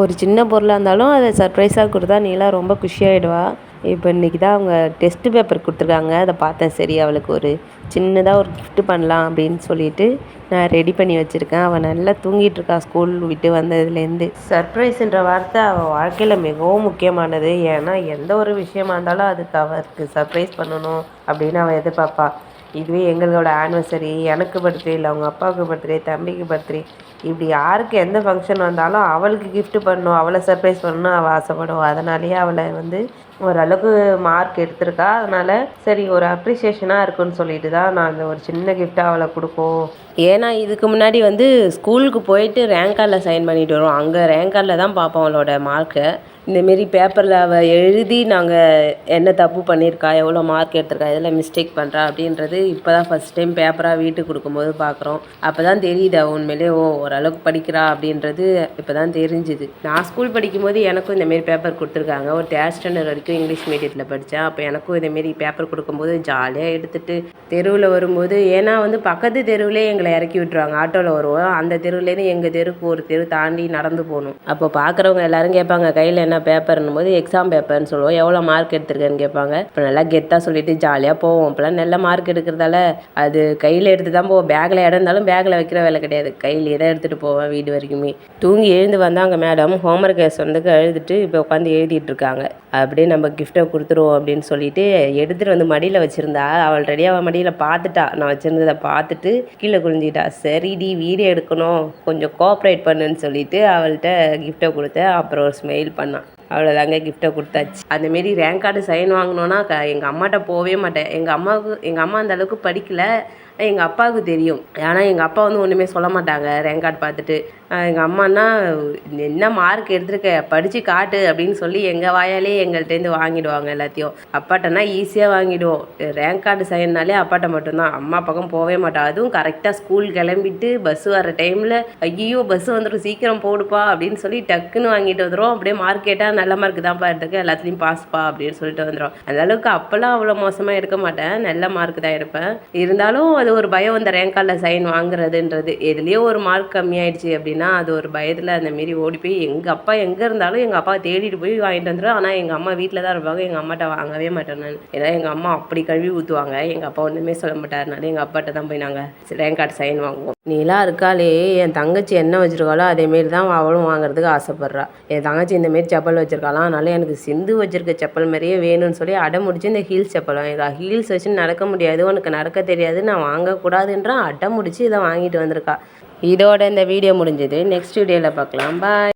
ஒரு சின்ன பொருளாக இருந்தாலும் அதை சர்ப்ரைஸாக கொடுத்தா நீலாம் ரொம்ப குஷியாகிடுவா இப்போ இன்றைக்கி தான் அவங்க டெஸ்ட் பேப்பர் கொடுத்துருக்காங்க. அதை பார்த்தேன். சரி அவளுக்கு ஒரு சின்னதாக ஒரு கிஃப்ட்டு பண்ணலாம் அப்படின்னு சொல்லிட்டு நான் ரெடி பண்ணி வச்சுருக்கேன். அவள் நல்லா தூங்கிட்டு இருக்கா. ஸ்கூல் விட்டு வந்ததுலேருந்து. சர்ப்ரைஸுன்ற வார்த்தை அவள் வாழ்க்கையில் மிகவும் முக்கியமானது. ஏன்னா எந்த ஒரு விஷயமா இருந்தாலும் அதுக்கு அவருக்கு சர்ப்ரைஸ் பண்ணணும் அப்படின்னு அவள் எதிர்பார்ப்பா. இதுவே எங்களோட ஆனிவர்சரி எனக்கு பர்த்டே இல்லை அவங்க அப்பாவுக்கு பர்த்டே தம்பிக்கு பர்த்டே இப்படி யாருக்கு எந்த ஃபங்க்ஷன் வந்தாலும் அவளுக்கு கிஃப்ட் பண்ணணும் அவளை சர்ப்ரைஸ் பண்ணணும் அவள் ஆசைப்படுவா. அதனாலேயே அவளை வந்து ஓரளவுக்கு மார்க் எடுத்திருக்கா. அதனால் சரி ஒரு அப்ரிசியேஷனாக இருக்குன்னு சொல்லிட்டு தான் நான் அந்த ஒரு சின்ன கிஃப்ட்டாக அவளை கொடுப்போம். ஏன்னா இதுக்கு முன்னாடி வந்து ஸ்கூலுக்கு போயிட்டு ரேங்க் கார்டில் சைன் பண்ணிட்டு வருவோம். அங்கே ரேங்க் கார்டில் தான் பார்ப்போம் அவளோட மார்க்கை இந்தமாரி பேப்பரில் அவள் எழுதி நாங்கள் என்ன தப்பு பண்ணியிருக்கா எவ்வளோ மார்க் எடுத்திருக்கா எதில் மிஸ்டேக் பண்ணுறா அப்படின்றது இப்போ தான் ஃபஸ்ட் டைம் பேப்பராக வீட்டுக்கு கொடுக்கும்போது பார்க்குறோம் அப்போ தான் தெரியுது அவள் உண்மையிலே ஓ ஓரளவுக்கு படிக்கிறா அப்படின்றது இப்போ தான் தெரிஞ்சுது. நான் ஸ்கூல் படிக்கும்போது எனக்கும் இந்தமாரி பேப்பர் கொடுத்துருக்காங்க. ஒரு தேர்ட் ஸ்டாண்டர்ட் வரைக்கும் இங்கிலீஷ் மீடியத்தில் படித்தேன் அப்போ எனக்கும் இதேமாரி பேப்பர் கொடுக்கும்போது ஜாலியாக எடுத்துகிட்டு தெருவில் வரும்போது ஏன்னா வந்து பக்கத்து தெருவிலே எங்களை இறக்கி விட்டுருவாங்க. ஆட்டோவில் வருவோம். அந்த தெருவுலேருந்து எங்கள் தெருவுக்கு ஒரு தெரு தாண்டி நடந்து போகணும். அப்போ பார்க்குறவங்க எல்லாரும் கேட்பாங்க கையில் என்ன பேப்பர்னும் போது எக்ஸாம் பேப்பர்னு சொல்லுவோம். எவ்வளோ மார்க் எடுத்திருக்கேன்னு கேட்பாங்க. இப்போ நல்லா கெத்தாக சொல்லிட்டு ஜாலியாக போவோம். இப்போலாம் நல்ல மார்க் எடுக்கிறதால அது கையில் எடுத்து தான் போவோம். பேக்கில் இடம் இருந்தாலும் பேக்கில் வைக்கிற வேலை கிடையாது. கையிலே தான் எடுத்துகிட்டு போவேன் வீடு வரைக்குமே. தூங்கி எழுந்து வந்தாங்க மேடம் ஹோம்ஒர்க் சொன்னதுக்கு எழுதிட்டு இப்போ உட்காந்து எழுதிட்டு இருக்காங்க. அப்படியே நம்ம கிஃப்ட்டை கொடுத்துருவோம் அப்படின்னு சொல்லிட்டு எடுத்துகிட்டு வந்து மடியில் வச்சுருந்தா அவள் ரெடியாக அவள் மடியில் பார்த்துட்டா. நான் வச்சுருந்ததை பார்த்துட்டு கீழே குளிஞ்சிட்டா சரிடி வீடியோ எடுக்கணும். கொஞ்சம் கோஆப்ரேட் பண்ணுன்னு சொல்லிட்டு அவள்கிட்ட கிஃப்ட்டை கொடுத்தேன். அப்புறம் ஒரு ஸ்மெயில் பண்ணான் அவ்வளோதாங்க கிஃப்ட்டை கொடுத்தாச்சு. அந்தமாரி ரேங்க் கார்டு சைன் வாங்கினோன்னா க எங்கள் அம்மாட்ட போகவே மாட்டேன். எங்கள் அம்மாவுக்கு எங்கள் அம்மா அந்த அளவுக்கு படிக்கலை. எங்கள் அப்பாவுக்கு தெரியும். ஆனால் எங்கள் அப்பா வந்து ஒன்றுமே சொல்ல மாட்டாங்க. ரேங்க் கார்டு பார்த்துட்டு எங்கள் அம்மானா என்ன மார்க் எடுத்திருக்க? படித்து காட்டு அப்படின்னு சொல்லி எங்கள் வாயாலே எங்கள்கிட்டேருந்து வாங்கிடுவாங்க எல்லாத்தையும். அப்பாட்டனா ஈஸியாக வாங்கிடுவோம். ரேங்க் கார்டு சைன்னாலே அப்பாட்ட மட்டும்தான். அம்மா பக்கம் போகவே மாட்டோம் அதுவும் கரெக்டாக ஸ்கூல் கிளம்பிட்டு பஸ் வர டைமில் ஐயோ பஸ் வந்துடும் சீக்கிரம் போடுப்பா அப்படின்னு சொல்லி டக்குன்னு வாங்கிட்டு வந்துடும் அப்படியே மார்க் கேட்டால் நல்ல மார்க் தான்ப்பா எடுத்துக்க எல்லாத்துலேயும் பாஸ்ப்பா அப்படின்னு சொல்லிட்டு வந்துடும் அந்த அளவுக்கு அப்போல்லாம் அவ்வளோ மோசமாக எடுக்க மாட்டேன். நல்ல மார்க் தான் எடுப்பேன். இருந்தாலும் அது ஒரு பயம் அந்த ரேங்க் கார்டில் சைன் வாங்குறதுன்றது. எதுலேயோ ஒரு மார்க் கம்மியாயிடுச்சு அப்படின்னா அது ஒரு பயத்தில் அந்த மாரி ஓடி போய் எங்கள் அப்பா எங்கே இருந்தாலும் எங்கள் அப்பா தேடிட்டு போய் வாங்கிட்டு வந்துடும் ஆனால் எங்கள் அம்மா வீட்டில் தான் இருப்பாங்க. எங்கள் அம்மாட்ட வாங்கவே மாட்டேன் நான். ஏன்னா எங்கள் அம்மா அப்படி கழுவி ஊற்றுவாங்க எங்கள் அப்பா ஒன்றுமே சொல்ல மாட்டாருனால எங்கள் அப்பாட்ட தான் போய் நாங்கள் ரேங்க் கார்டு சைன் வாங்குவோம். நீலாம் இருக்காளே என் தங்கச்சி என்ன வச்சுருக்காளோ அதேமாரி தான் அவளும் வாங்குறதுக்கு ஆசைப்பட்றா. என் தங்கச்சி இந்தமாரி செப்பல் வச்சுருக்காளாம் அதனால எனக்கு சிந்து வச்சுருக்க செப்பல் மாதிரியே வேணும்னு சொல்லி அடம் முடிச்சு இந்த ஹீல்ஸ் செப்பல் வாங்கிருக்கா ஹீல்ஸ் வச்சு நடக்க முடியாது. உனக்கு நடக்க தெரியாது நான் வாங்கக்கூடாதுன்றான் அடம் முடிச்சு இதை வாங்கிட்டு வந்திருக்கா. இதோட இந்த வீடியோ முடிஞ்சது. நெக்ஸ்ட் வீடியோவில் பார்க்கலாம். பாய்